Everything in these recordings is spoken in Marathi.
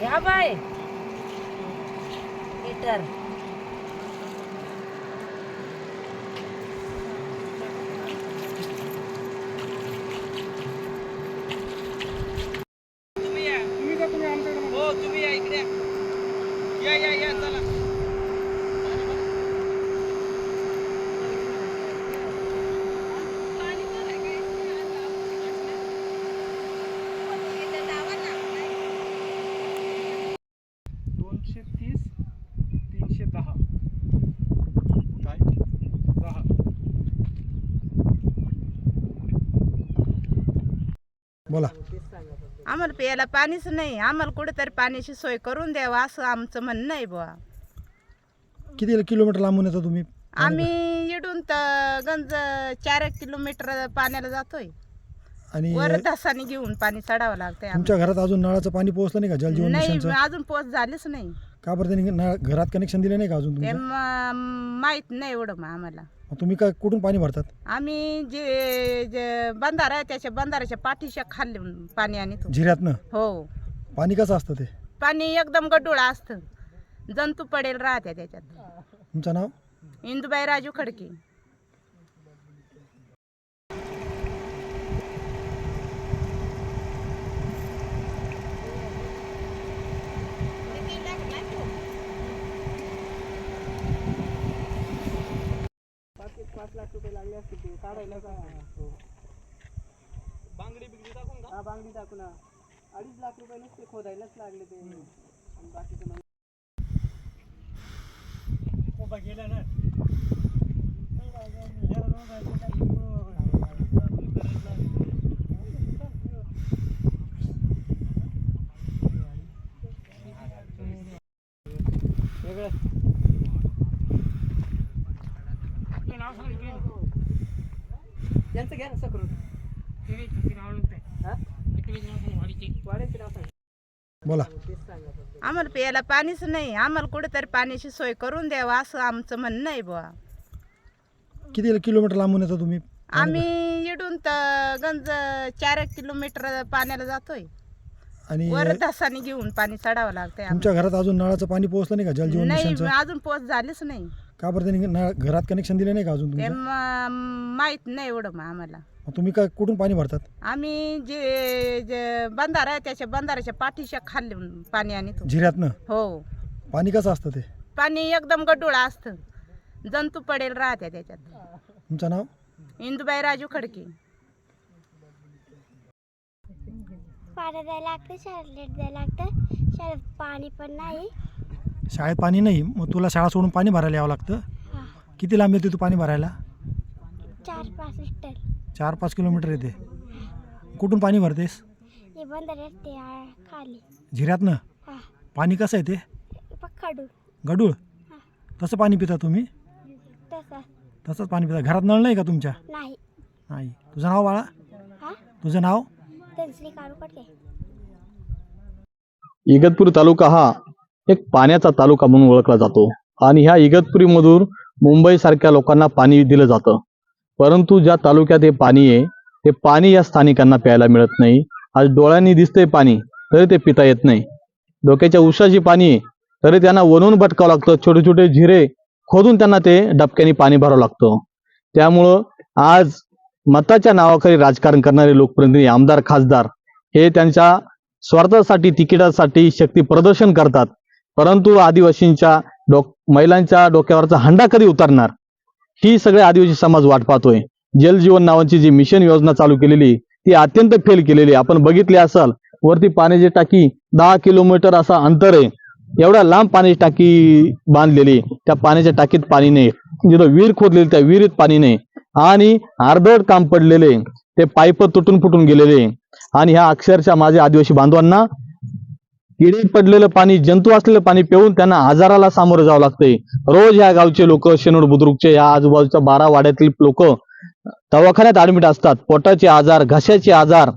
ह्या बाय मीटर बोला. आम्हाला प्यायला पाणीच नाही. आम्हाला कुठेतरी पाण्याची सोय करून द्यावा असं आमचं म्हणणं आहे बुवा. किती किलोमीटर लांबून येतो तुम्ही? आम्ही इडून तर गंज चार एक किलोमीटर पाण्याला जातोय. आणि वर धसाने घेऊन पाणी चढावं लागतंय तुमच्या घरात अजून नळाचं पाणी पोहोचलं नाही का जल जीवन नाही मिशनचं? अजून पोच झालीच नाही. का बरं त्यांनी घरात कनेक्शन दिलं नाही का अजून ते तुमच्या म- माहीत नाही एवढं मग आम्हाला. मग तुम्ही काय कुठून पाणी भरतात? आम्ही जे जे बंधारा आहे त्याच्या बंधाराच्या पाठीच्या खाल्ली पाणी आणि झिऱ्यातनं हो. पाणी कसं असतं ते? पाणी एकदम गडूळ असतं. जंतू पडेल राहत्या त्याच्यात. तुमचं नाव? इंदुबाई राजू खडके. बांगडी बिगडी टाकून का? बांगडी टाकू ना अडीच लाख रुपये नुसते खोदायलाच लागले ते. आणि बाकीचं मग यांचं घ्या ना सकरून हा? वाड्याचे नाव सांग बोला. आम्हाला प्यायला पाणीच नाही. आम्हाला कुठेतरी पाण्याची सोय करून द्यावा असं आमचं म्हणणं आहे बुवा. किती किलोमीटर लांबून येतो तुम्ही? आम्ही इडून तर गंज चार एक किलोमीटर पाण्याला जातोय. आणि वर धसाने घेऊन पाणी चढावं लागतंय आम्हाला. तुमच्या घरात अजून नळाचं पाणी पोहोचलं नाही का? जल जीवन नाही मिशनचं? अजून पोच झालीच नाही. का बरं त्यांनी घरात कनेक्शन दिलं नाही का अजून ते तुमच्या म- माहीत नाही एवढं मग आम्हाला. मग तुम्ही काय कुठून पाणी भरतात? आम्ही जे जे बंधारा आहे त्याच्या बंधाराच्या पाठीच्या खाल्ली पाणी आणि तो झिऱ्यातनं हो. पाणी कसं असतं ते? पाणी एकदम गडूळ असतं. जंतू पडेल राहत्या त्याच्यात. तुमचं नाव? इंदुबाई राजू खडके. पाणी द्यायला लागतं शाळेत लेट द्यायला लागतं. शाळेत पाणी पण नाही. शाळेत पाणी नाही. मग तुला शाळा सोडून पाणी भरायला यावं लागतं. हा. किती लांब येते तू पाणी भरायला? चार पाच लिटर. चार पाच किलोमीटर येते. कुठून पाणी भरतेस? हे आ- खाली. झिऱ्यातनं? हा. पाणी कसं आहे ते? गडूळ? तसं पाणी पिता तुम्ही? तसं. तसंच पाणी पिता. घरात नळ नाही का तुमच्या? नाही. नाही. तुझं नाव बाळा? हा. तुझं नाव? धनश्री काढू पडते इगतपुरी तालुका हा एक पाण्याचा तालुका म्हणून ओळखला जातो आणि ह्या इगतपुरीमधून मुंबईसारख्या लोकांना पाणी दिलं जातं. परंतु ज्या तालुक्यात हे पाणी आहे ते पाणी या स्थानिकांना प्यायला मिळत नाही. आज डोळ्यांनी दिसतंय पाणी तरी ते पिता येत नाही. डोक्याच्या उशाची पाणी आहे तरी त्यांना वनवून भटकावं लागतं. छोटे छोटे झिरे खोदून त्यांना ते डबक्याने पाणी भरावं लागतं. त्यामुळं आज मताच्या नावाखाली राजकारण करणारे लोकप्रतिनिधी आमदार खासदार हे त्यांच्या स्वार्थासाठी तिकिटासाठी शक्ती प्रदर्शन करतात. परंतु आदिवासींच्या डोक महिलांच्या डोक्यावरचा हंडा कधी उतरणार? ही सगळे आदिवासी समाज वाट पाहतोय. जल जीवन नावाची जी मिशन योजना चालू केलेली ती अत्यंत फेल केलेली. आपण बघितली असाल वरती पाण्याची टाकी दहा किलोमीटर असा अंतर आहे. एवढ्या लांब पाण्याची टाकी बांधलेली त्या पाण्याच्या टाकीत पाणी नाही. जिथं विहीर खोदलेली त्या विहिरीत पाणी नाही. आणि अर्धवट काम पडलेले ते पाईप तुटून फुटून गेलेले. आणि ह्या अक्षरशः माझ्या आदिवासी बांधवांना किडे पडलेलं पाणी जंतू असलेलं पाणी पिऊन त्यांना आजाराला सामोरं जावं लागतंय. रोज या गावचे लोक शेनोड बुद्रुकचे या आजूबाजूच्या बारा वाड्यातील लोक दवाखान्यात ऍडमिट असतात. पोटाचे आजार घशाचे आजार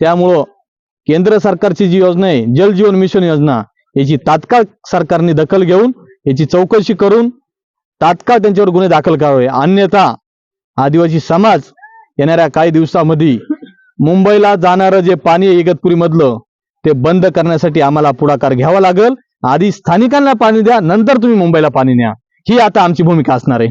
त्यामुळं केंद्र सरकारची जी योजना आहे जल जीवन मिशन योजना याची तात्काळ सरकारने दखल घेऊन याची चौकशी करून तात्काळ त्यांच्यावर गुन्हे दाखल करावे. अन्यथा आदिवासी समाज येणाऱ्या काही दिवसामध्ये मुंबईला जाणारं जे पाणी इगतपुरी मधलं ते बंद करण्यासाठी आम्हाला पुढाकार घ्यावा लागेल. आधी स्थानिकांना पाणी द्या नंतर तुम्ही मुंबईला पाणी न्या. ही आता आमची भूमिका असणार आहे.